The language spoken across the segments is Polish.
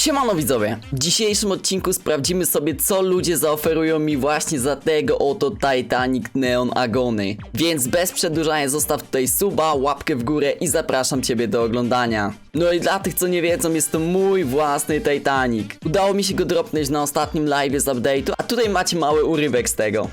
Siemano widzowie, w dzisiejszym odcinku sprawdzimy sobie co ludzie zaoferują mi właśnie za tego oto Titanic Neon Agony. Więc bez przedłużania zostaw tutaj suba, łapkę w górę i zapraszam ciebie do oglądania. No i dla tych co nie wiedzą jest to mój własny Titanic. Udało mi się go dropnąć na ostatnim live z update'u, a tutaj macie mały urywek z tego.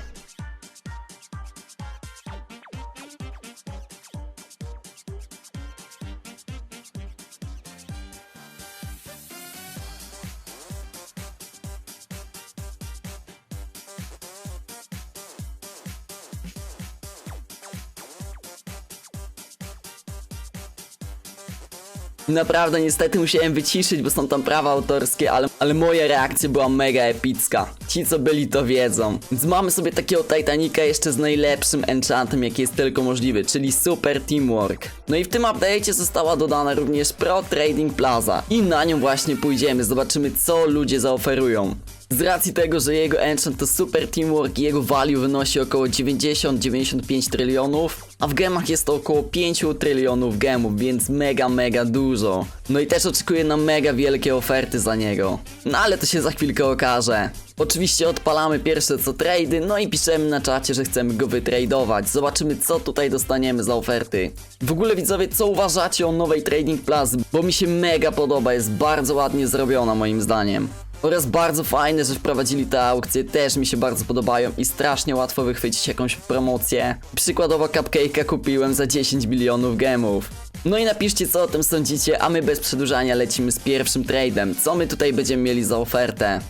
Naprawdę niestety musiałem wyciszyć, bo są tam prawa autorskie, ale, ale moja reakcja była mega epicka. Ci co byli to wiedzą. Więc mamy sobie takiego Titanica jeszcze z najlepszym enchantem jaki jest tylko możliwy, czyli Super Teamwork. No i w tym update'cie została dodana również Pro Trading Plaza i na nią właśnie pójdziemy, zobaczymy co ludzie zaoferują. Z racji tego, że jego enchant to super teamwork i jego value wynosi około 90-95 trylionów, a w gemach jest to około 5 trylionów gemów, więc mega, mega dużo. No i też oczekuję na mega wielkie oferty za niego. No ale to się za chwilkę okaże. Oczywiście odpalamy pierwsze co trady, no i piszemy na czacie, że chcemy go wytradować. Zobaczymy co tutaj dostaniemy za oferty. W ogóle widzowie, co uważacie o nowej Trading Plus? Bo mi się mega podoba, jest bardzo ładnie zrobiona moim zdaniem. Oraz bardzo fajne, że wprowadzili te aukcje, też mi się bardzo podobają i strasznie łatwo wychwycić jakąś promocję. Przykładowo Cupcake'a kupiłem za 10 milionów gemów. No i napiszcie co o tym sądzicie, a my bez przedłużania lecimy z pierwszym tradem. Co my tutaj będziemy mieli za ofertę?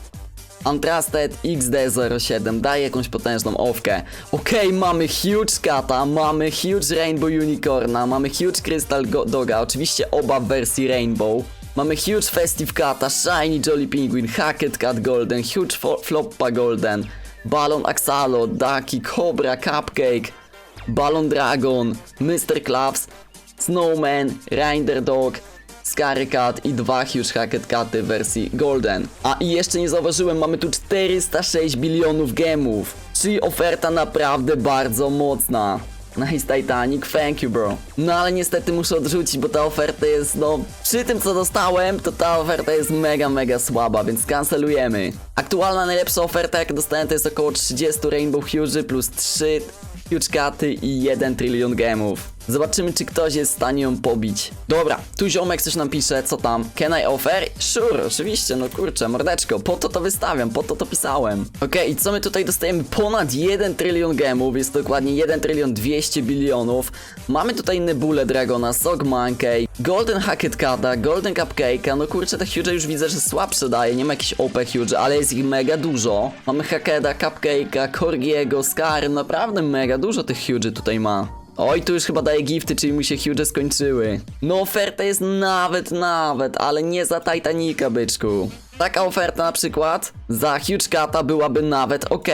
Untrusted XD07 daje jakąś potężną owkę. Okej, mamy Huge Kata, mamy Huge Rainbow Unicorna, mamy Huge Crystal Doga, oczywiście oba w wersji Rainbow. Mamy Huge Festive Kata, Shiny Jolly Penguin, Hackett Cat Golden, Huge Fo Floppa Golden, Balon Axalo, Ducky, Cobra, Cupcake, Balon Dragon, Mr. Claps, Snowman, Rinder Dog, Scary Cat i dwa Huge Hackett Caty w wersji Golden. A i jeszcze nie zauważyłem, mamy tu 406 bilionów gemów. Czyli oferta naprawdę bardzo mocna. Nice Titanic, thank you bro. No ale niestety muszę odrzucić, bo ta oferta jest, no... Przy tym co dostałem, to ta oferta jest mega, mega słaba, więc kancelujemy. Aktualna najlepsza oferta jaka dostałem to jest około 30 Rainbow Huge plus 3 Huge Caty i 1 trylion gemów. Zobaczymy, czy ktoś jest w stanie ją pobić. Dobra, tu ziomek coś nam pisze, co tam? Can I offer? Sure, oczywiście, no kurczę, mordeczko, po to to wystawiam, po to to pisałem. Okej, i co my tutaj dostajemy? Ponad 1 trylion gemów, jest dokładnie 1 trylion 200 bilionów. Mamy tutaj Nebulę Dragona, Sog Monkey, Golden Hackett Cata, Golden Cupcake'a, no kurczę, te huge już widzę, że słabsze daje, nie ma jakichś OP huge, ale jest ich mega dużo. Mamy Hackeda, Cupcake'a, Corgiego, Scar, naprawdę mega dużo tych huge tutaj ma. Oj, tu już chyba daje gifty, czyli mu się huge skończyły. No oferta jest nawet, nawet, ale nie za Titanica, byczku. Taka oferta na przykład za Huge Cata byłaby nawet ok.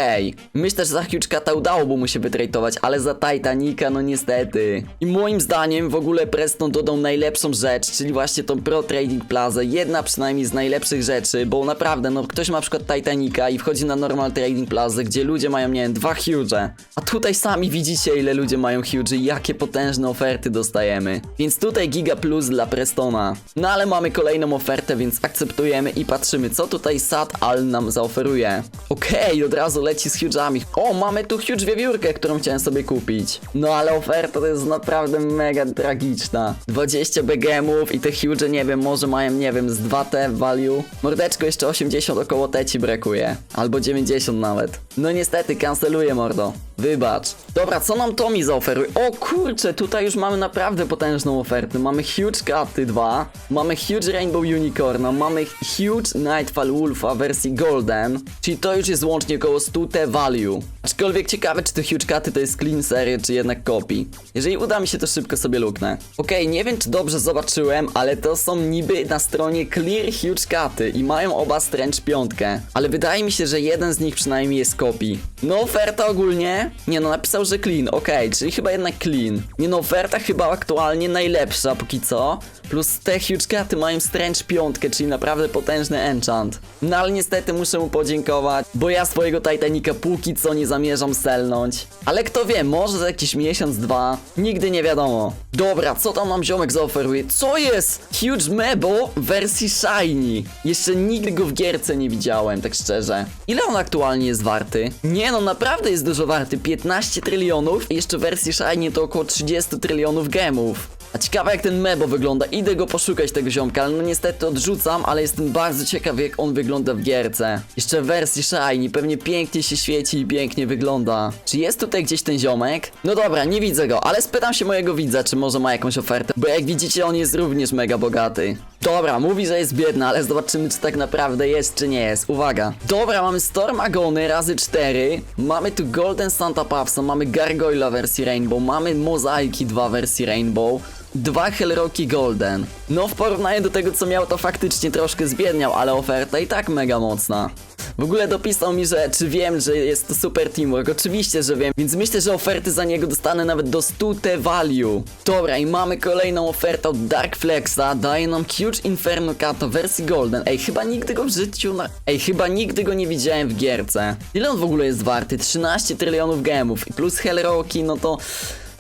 Myślę, że za Huge Cata udałoby mu się wytrajtować, ale za Titanica no niestety. I moim zdaniem w ogóle Preston dodał najlepszą rzecz, czyli właśnie tą Pro Trading Plaza. Jedna przynajmniej z najlepszych rzeczy, bo naprawdę no ktoś ma na przykład Titanica i wchodzi na Normal Trading Plaza, gdzie ludzie mają nie wiem, dwa Huge. A tutaj sami widzicie ile ludzie mają Huge i jakie potężne oferty dostajemy. Więc tutaj Giga Plus dla Prestona. No ale mamy kolejną ofertę, więc akceptujemy i patrzymy co tutaj Sad Al nam zaoferuje. Okej, od razu leci z huge'ami. O, mamy tu huge wiewiórkę, którą chciałem sobie kupić. No ale oferta to jest naprawdę mega tragiczna. 20 BGMów i te huge, nie wiem, może mają, nie wiem, z 2T value. Mordeczko jeszcze 80 około T ci brakuje. Albo 90 nawet. No niestety, kanceluję mordo. Wybacz. Dobra, co nam Tommy zaoferuje? O kurczę, tutaj już mamy naprawdę potężną ofertę. Mamy Huge Caty 2, mamy Huge Rainbow Unicorn, mamy Huge Nightfall Wolfa wersji Golden, czyli to już jest łącznie około 100 T value. Aczkolwiek ciekawe, czy te Huge Caty to jest clean serie, czy jednak copy. Jeżeli uda mi się, to szybko sobie luknę. Okej, nie wiem, czy dobrze zobaczyłem, ale to są niby na stronie Clear Huge Caty i mają oba Strange piątkę. Ale wydaje mi się, że jeden z nich przynajmniej jest copy. No oferta ogólnie? Nie no, napisał, że clean, okej, czyli chyba jednak clean. Nie no, oferta chyba aktualnie najlepsza póki co. Plus te huge caty mają Strange piątkę, czyli naprawdę potężny enchant. No ale niestety muszę mu podziękować, bo ja swojego Titanica póki co nie zamierzam selnąć. Ale kto wie, może za jakiś miesiąc, dwa. Nigdy nie wiadomo. Dobra, co tam nam ziomek zaoferuje? Co jest? Huge Mebo w wersji Shiny. Jeszcze nigdy go w gierce nie widziałem, tak szczerze. Ile on aktualnie jest warty? Nie no, naprawdę jest dużo warty. 15 trylionów jeszcze w wersji Shiny to około 30 trylionów gemów. A ciekawe jak ten Mebo wygląda, idę go poszukać tego ziomka, ale no niestety odrzucam, ale jestem bardzo ciekawy jak on wygląda w gierce. Jeszcze w wersji Shiny, pewnie pięknie się świeci i pięknie wygląda. Czy jest tutaj gdzieś ten ziomek? No dobra, nie widzę go, ale spytam się mojego widza, czy może ma jakąś ofertę, bo jak widzicie on jest również mega bogaty. Dobra, mówi, że jest biedny, ale zobaczymy czy tak naprawdę jest, czy nie jest. Uwaga. Dobra, mamy Stormagony razy 4, mamy tu Golden Santa Puffsa, mamy Gargoyla wersji Rainbow, mamy Mozaiki 2 wersji Rainbow, Dwa Hellrocki Golden. No w porównaniu do tego co miał to faktycznie troszkę zbiedniał, ale oferta i tak mega mocna. W ogóle dopisał mi, że czy wiem, że jest to super teamwork. Oczywiście, że wiem, więc myślę, że oferty za niego dostanę nawet do 100 T value. Dobra, i mamy kolejną ofertę od Dark Flexa. Daje nam Huge Inferno Kato wersji Golden. Ej, chyba nigdy go w życiu na... Ej, chyba nigdy go nie widziałem w gierce. Ile on w ogóle jest warty? 13 trylionów gemów. I plus Hellrocki, no to...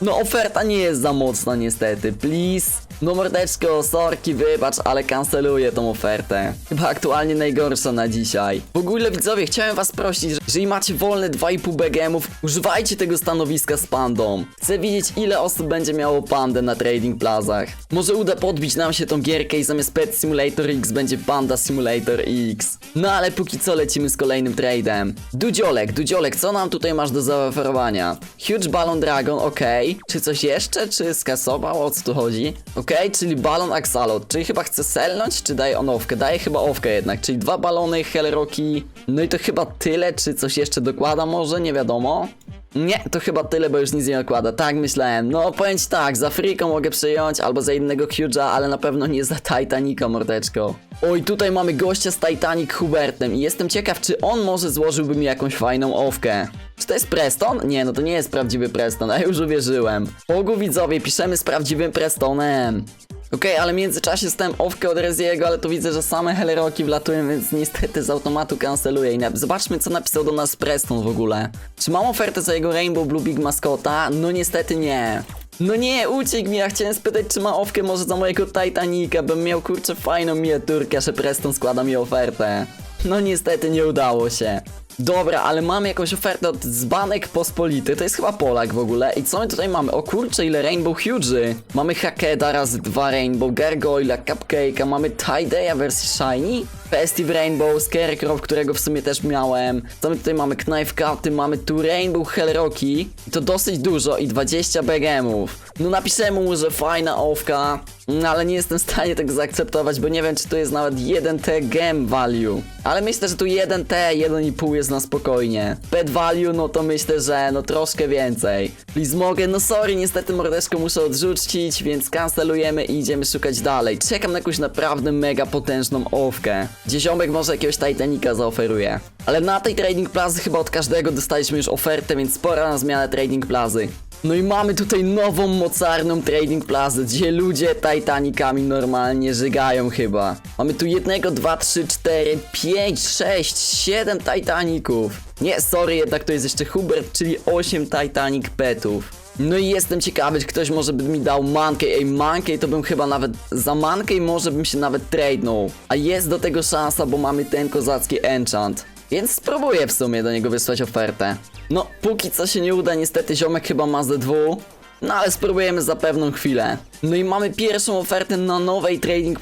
No oferta nie jest za mocna niestety, please. No mordeczko, sorki, wybacz, ale kanceluję tą ofertę. Chyba aktualnie najgorsza na dzisiaj. W ogóle widzowie, chciałem was prosić, że jeżeli macie wolne 2,5 BGM-ów, używajcie tego stanowiska z pandą. Chcę wiedzieć ile osób będzie miało pandę na trading plazach. Może uda podbić nam się tą gierkę i zamiast Pet Simulator X będzie Panda Simulator X. No ale póki co lecimy z kolejnym tradem. Dudziolek, Dudziolek, co nam tutaj masz do zaoferowania? Huge Balloon Dragon, okej. Czy coś jeszcze? Czy skasował? O co tu chodzi? Okej, czyli balon Axalot, czyli chyba chce selnąć, czy daje on owkę? Daje chyba owkę jednak, czyli dwa balony Hellrocki. No i to chyba tyle, czy coś jeszcze dokłada może? Nie wiadomo. Nie, to chyba tyle, bo już nic nie nakłada. Tak myślałem. No powiem ci tak, za Freako mogę przyjąć, albo za innego Huge'a, ale na pewno nie za Titanica, mordeczko. Oj, tutaj mamy gościa z Titanic Hubertem i jestem ciekaw, czy on może złożyłby mi jakąś fajną owkę. Czy to jest Preston? Nie, no to nie jest prawdziwy Preston, a już uwierzyłem. Bogu widzowie, piszemy z prawdziwym Prestonem. Okej, ale w międzyczasie stałem owkę od Reziego, ale tu widzę, że same Helleroki wlatują, więc niestety z automatu kanceluję. I Zobaczmy, co napisał do nas Preston w ogóle. Czy mam ofertę za jego Rainbow Blue Big Mascota? No niestety nie. No nie, uciekł mi, ja chciałem spytać, czy ma owkę może za mojego Titanica, bym miał kurczę fajną miniaturkę, że Preston składa mi ofertę. No niestety nie udało się. Dobra, ale mamy jakąś ofertę od Zbanek Pospolity, to jest chyba Polak w ogóle. I co my tutaj mamy? O kurczę, ile Rainbow Huge'y. Mamy Hakeda razy dwa Rainbow, Gargoyla, Cupcake'a, mamy Tidea wersji Shiny, Festive Rainbow, Scarecrow, którego w sumie też miałem. Co my tutaj mamy? Knife Cuty, mamy tu Rainbow Hellrocki. I to dosyć dużo i 20 BGM-ów. No napiszę mu, że fajna owka, no ale nie jestem w stanie tego zaakceptować, bo nie wiem, czy to jest nawet 1T gem value. Ale myślę, że tu 1T, 1,5 jest na spokojnie. Pet value, no to myślę, że no troszkę więcej. Please mogę, no sorry, niestety mordeczko muszę odrzucić, więc kancelujemy i idziemy szukać dalej. Czekam na jakąś naprawdę mega potężną owkę. Gdzie ziomek może jakiegoś Titanica zaoferuje. Ale na tej trading plazy chyba od każdego dostaliśmy już ofertę, więc pora na zmianę trading plazy. No i mamy tutaj nową mocarną trading plazę, gdzie ludzie Titanicami normalnie żygają chyba. Mamy tu jednego, dwa, trzy, cztery, pięć, sześć, siedem Titaników. Nie, sorry, jednak to jest jeszcze Hubert, czyli 8 Titanic petów. No i jestem ciekawy, czy ktoś może by mi dał mankę. Ej, mankę to bym chyba nawet za mankę może bym się nawet tradenął. A jest do tego szansa, bo mamy ten kozacki enchant. Więc spróbuję w sumie do niego wysłać ofertę. No, póki co się nie uda, niestety ziomek chyba ma ze dwu. No ale spróbujemy za pewną chwilę. No i mamy pierwszą ofertę na nowej trading.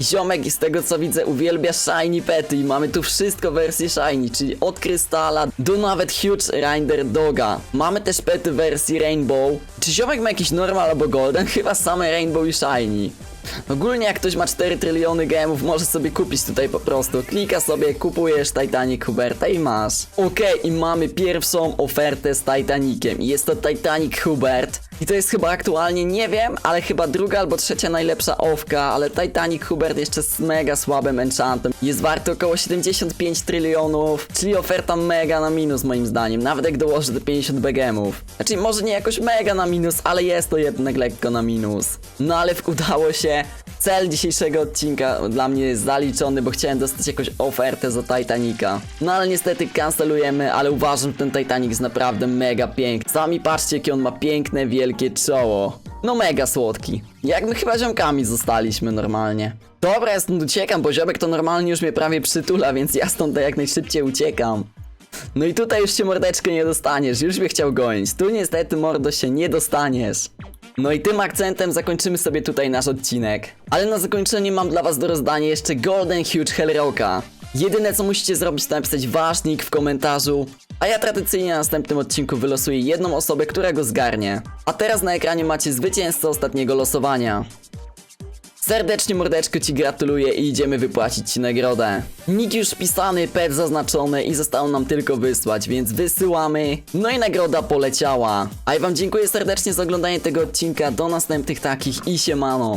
I ziomek z tego co widzę uwielbia shiny pety i mamy tu wszystko w wersji shiny, czyli od krystala do nawet huge rider doga. Mamy też pety w wersji rainbow. Czy ziomek ma jakiś normal albo golden? Chyba same rainbow i shiny. Ogólnie jak ktoś ma 4 tryliony gemów, może sobie kupić tutaj po prostu. Klika sobie, kupujesz Titanic Huberta i masz. Okej, i mamy pierwszą ofertę z Titaniciem. I Jest to Titanic Hubert. I to jest chyba aktualnie, nie wiem, ale chyba druga albo trzecia najlepsza owka, ale Titanic Hubert jeszcze z mega słabym enchantem. Jest warty około 75 trylionów, czyli oferta mega na minus moim zdaniem, nawet jak dołożę te 50 BGMów. Znaczy może nie jakoś mega na minus, ale jest to jednak lekko na minus. No ale udało się. Cel dzisiejszego odcinka dla mnie jest zaliczony, bo chciałem dostać jakąś ofertę za Titanica. No ale niestety kancelujemy, ale uważam, że ten Titanic jest naprawdę mega piękny. Sami patrzcie, jakie on ma piękne, wielkie czoło. No mega słodki. Jak my chyba ziomkami zostaliśmy normalnie. Dobra, ja stąd uciekam, bo ziomek to normalnie już mnie prawie przytula, więc ja stąd jak najszybciej uciekam. No i tutaj już się mordeczko nie dostaniesz, już mnie chciał gonić. Tu niestety mordo się nie dostaniesz. No i tym akcentem zakończymy sobie tutaj nasz odcinek. Ale na zakończenie mam dla was do rozdania jeszcze Golden Huge Hellrocka. Jedyne co musicie zrobić to napisać wasz nick w komentarzu, a ja tradycyjnie na następnym odcinku wylosuję jedną osobę, która go zgarnie. A teraz na ekranie macie zwycięzcę ostatniego losowania. Serdecznie mordeczko ci gratuluję i idziemy wypłacić ci nagrodę. Nick już wpisany, pet zaznaczony i zostało nam tylko wysłać, więc wysyłamy. No i nagroda poleciała. A ja wam dziękuję serdecznie za oglądanie tego odcinka, do następnych takich i siemano.